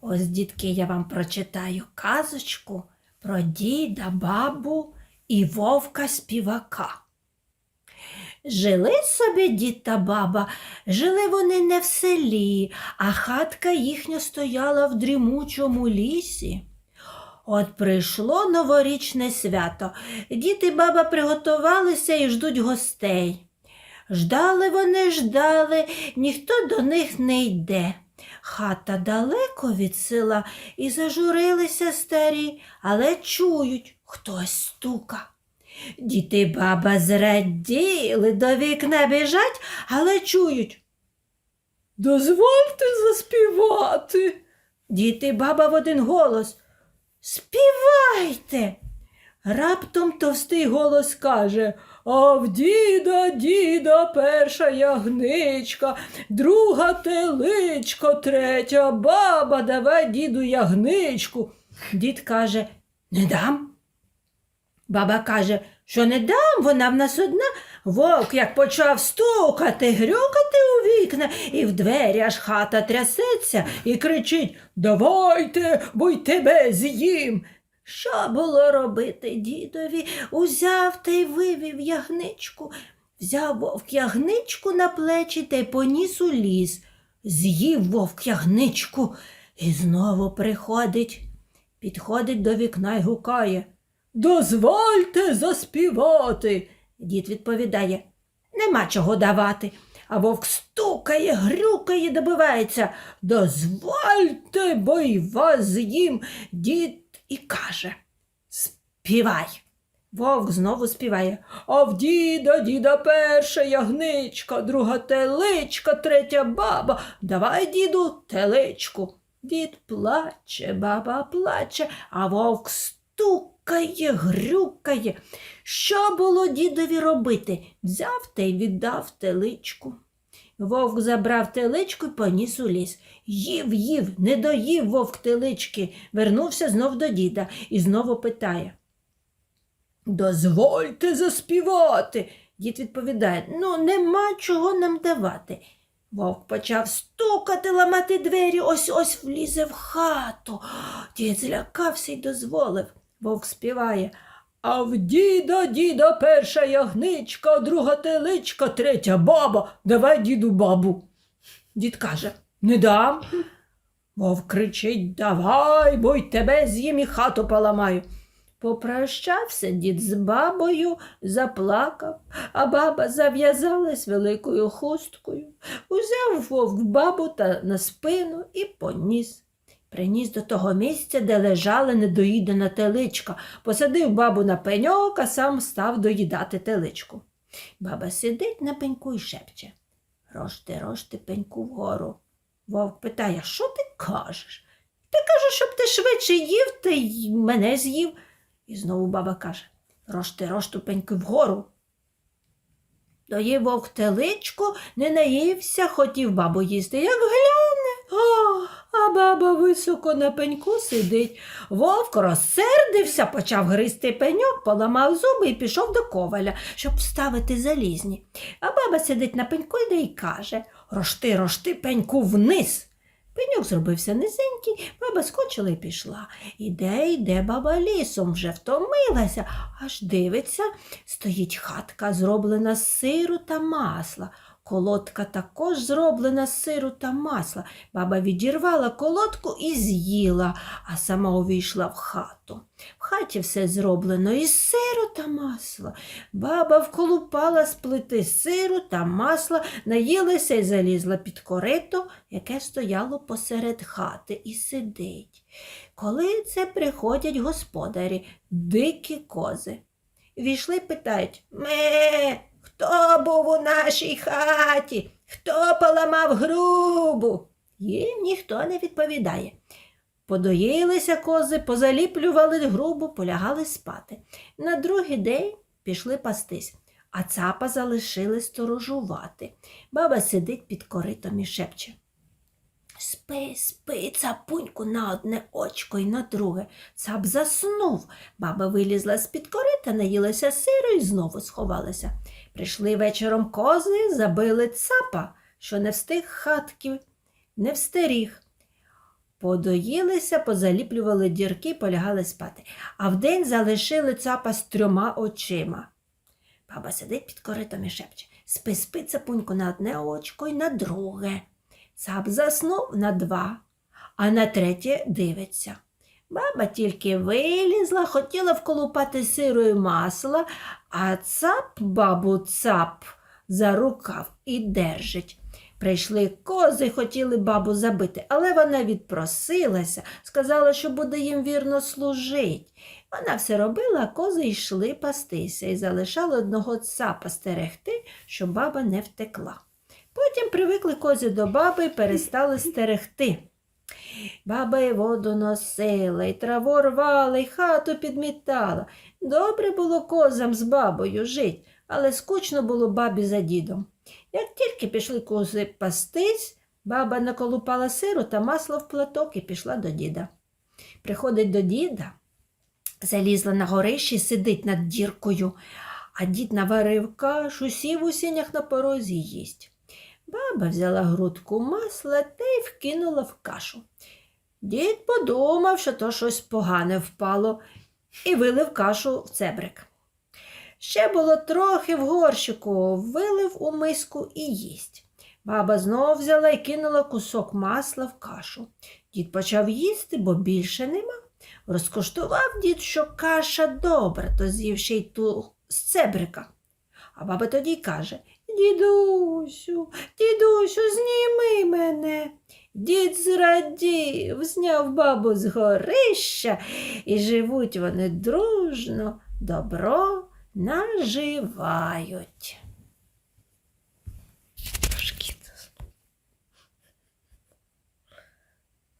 Ось, дітки, я вам прочитаю казочку про діда, бабу і вовка співака. Жили собі дід та баба, жили вони не в селі, а хатка їхня стояла в дрімучому лісі. От прийшло новорічне свято. Дід і баба приготувалися і ждуть гостей. Ждали вони, ждали, ніхто до них не йде. Хата далеко від села і зажурилися старі, але чують, хтось стука. Діти баба зраділи, до вікна біжать, але чують. Дозвольте заспівати. Діти баба в один голос. Співайте. Раптом товстий голос каже А в діда, діда, перша ягничка, друга теличко, третя баба, давай діду ягничку. Дід каже Не дам. Баба каже, що не дам, вона в нас одна. Вовк як почав стукати, грюкати у вікна, і в двері аж хата трясеться і кричить Давайте, бо й тебе з'їм. Що було робити дідові? Узяв та й вивів ягничку. Взяв вовк ягничку на плечі та й поніс у ліс. З'їв вовк ягничку і знову приходить. Підходить до вікна й гукає. Дозвольте заспівати. Дід відповідає, нема чого давати. А вовк стукає, грюкає, добивається. Дозвольте, бо й вас з'їм. Дід і каже Співай. Вовк знову співає. А в діда, діда перша ягничка, друга теличка, третя баба. Давай, діду, теличку. Дід плаче, баба плаче, а вовк стукає, грюкає. Що було дідові робити? Взяв та й віддав теличку. Вовк забрав теличку і поніс у ліс. Їв, їв, не доїв вовк телички, вернувся знов до діда і знову питає. Дозвольте заспівати. Дід відповідає, ну, нема чого нам давати. Вовк почав стукати, ламати двері, ось ось влізе в хату. Дід злякався й дозволив. Вовк співає. А в діда, діда перша ягничка, друга теличка, третя баба. Давай діду бабу. Дід каже, не дам. Вовк кричить Давай, бо й тебе з'їм і хату поламаю. Попрощався дід з бабою, заплакав, а баба зав'язалась великою хусткою, узяв вовк бабу та на спину і поніс. Приніс до того місця, де лежала недоїдена теличка, посадив бабу на пеньок, а сам став доїдати теличку. Баба сидить на пеньку і шепче. Рожти, рожти пеньку вгору. Вовк питає, що ти кажеш? Ти кажеш, щоб ти швидше їв, та й мене з'їв. І знову баба каже Рожти, рошту пеньки вгору. Доїв вовк теличку, не наївся, хотів бабу їсти, як гляне. А баба високо на пеньку сидить. Вовк розсердився, почав гризти пеньок, поламав зуби і пішов до коваля, щоб вставити залізні. А баба сидить на пеньку і й каже Рожти, рожти пеньку вниз. Пеньок зробився низенький, баба скочила і пішла. Іде, йде баба лісом, вже втомилася, аж дивиться, стоїть хатка, зроблена з сиру та масла. Колодка також зроблена з сиру та масла. Баба відірвала колодку і з'їла, а сама увійшла в хату. В хаті все зроблено із сиру та масла. Баба вколупала з плити сиру та масла, наїлася і залізла під корито, яке стояло посеред хати, і сидить. Коли це приходять господарі, дикі кози. Війшли, питають Ме, хто був у нашій хаті? Хто поламав грубу? Їм ніхто не відповідає. Подоїлися кози, позаліплювали грубу, полягали спати. На другий день пішли пастись, а цапа залишили сторожувати. Баба сидить під коритом і шепче. Спи, спи, цапуньку на одне очко і на друге. Цап заснув. Баба вилізла з-під корита, наїлася сиру і знову сховалася. Прийшли вечором кози, забили цапа, що не встиг хатки, не встеріг. Подоїлися, позаліплювали дірки, полягали спати, а вдень залишили цапа з трьома очима. Баба сидить під коритом і шепче спи, спи, цапунько, на одне очко й на друге. Цап заснув на два, а на третє дивиться. Баба тільки вилізла, хотіла вколупати сирою масла, а цап бабу цап за рукав і держить. Прийшли кози, хотіли бабу забити, але вона відпросилася, сказала, що буде їм вірно служить. Вона все робила, а кози йшли пастися і залишали одного цапа стерегти, щоб баба не втекла. Потім привикли кози до баби і перестали стерегти. Баба й воду носила, і траву рвала, і хату підмітала. Добре було козам з бабою жить, але скучно було бабі за дідом. Як тільки пішли кози пастись, баба наколупала сиру та масло в платок і пішла до діда. Приходить до діда, залізла на горище сидить над діркою, а дід наварив кашу, сів у сінях на порозі їсть. Баба взяла грудку масла та й вкинула в кашу. Дід подумав, що то щось погане впало, і вилив кашу в цебрик. Ще було трохи в горщику, вилив у миску і їсть. Баба знов взяла і кинула кусок масла в кашу. Дід почав їсти, бо більше нема. Розкоштував дід, що каша добра, то з'їв ще й ту з цебрика. А баба тоді каже Дідусю, дідусю, зніми мене. Дід зрадів, зняв бабу з горища, і живуть вони дружно, добро наживають.